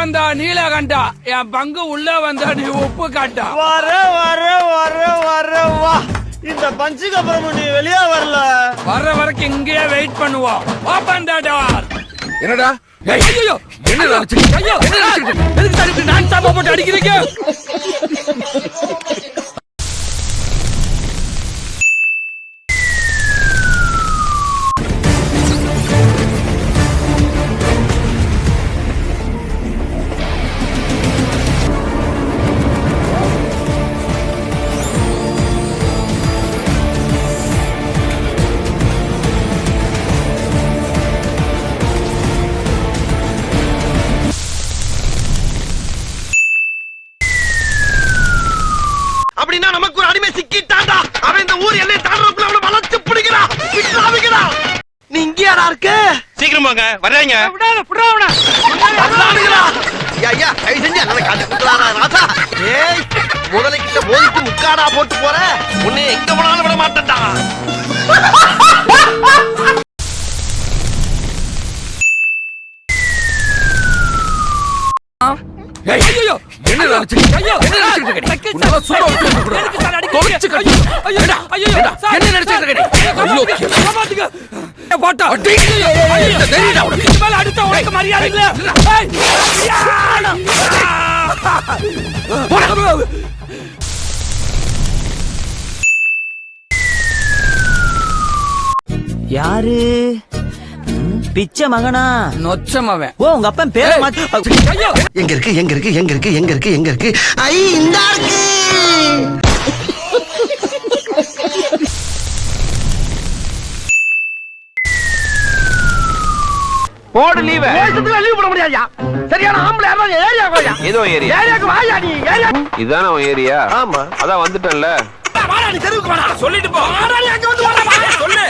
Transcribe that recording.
வந்தா நீலகண்டா என் பங்கு உள்ள வந்தா நீ உப்பு காட்டா வர வர வர வர வா. இந்த பஞ்சுக்கு அப்புறம் நீ வெளியே வரல. வர்ற வரைக்கும் இங்கேயே வெயிட் பண்ணுவோம். ஓபன் த டோர் என்னடா? ஐயோ என்னடா? ஐயோ எதுக்கு சார் இப்படி நான் சாப்பா போட்டு அடிக்கிறீங்க? அப்படின்னா நமக்கு ஒரு அடிமை சிக்கிட்டான்டா. அவன் இந்த ஊர் எல்லை தாண்டறதுக்குள்ள அவனை வளர்த்து பிடிக்கிறா விட்டுறாவிக்கிறா நீ இங்கேயாடா இருக்க? சீக்கிரம் வாங்க வர்றாங்க. ஐயா, ஐயா, தயவு செஞ்சு காட்டி கொடுக்கலாம்டா, ராசா. ஏய், முதலைக்கிட்ட மோதிட்டு முக்காடா போட்டு போற? உன்னை எங்க போனாலும் விட மாட்டேன்டா ஐயோ சும்மா? கட்டு. ஐயோ ஐயோ என்ன நினைச்சிட்டு இருக்க? ஐயோ, காப்பாத்துங்க. ஏ, போட்டா அடி. ஐயோ, ஐயோ. இந்த தைரியம்டா உனக்கு. இதுக்கு மேல அடிச்சா உனக்கு மரியாதை இல்ல ஏய், ஐயா! யாரு பிச்சை மகனா? நொச்சமவன். ஓ உங்க அப்பன் பேரை மாத்தி எங்க இருக்கு எங்க இருக்கு எங்க இருக்கு எங்க இருக்கு எங்க இருக்கு ஐ இந்த இருக்கு. போடு லீவ லீவ் போட முடியாதுயா. சரியான ஆம்பளை யாராவது ஏரியா கோயா ஏதோ ஏரியா. ஏரியாக்கு வாயா நீ ஏரியா இதுதானே அவன் ஏரியா? ஆமா. அதான் வந்துட்டேன்ல. வாடா நீ தெருவுக்கு வாடா. சொல்லிட்டு போ. வாடா நீ அங்க வந்து வாடா வாடா சொல்லு.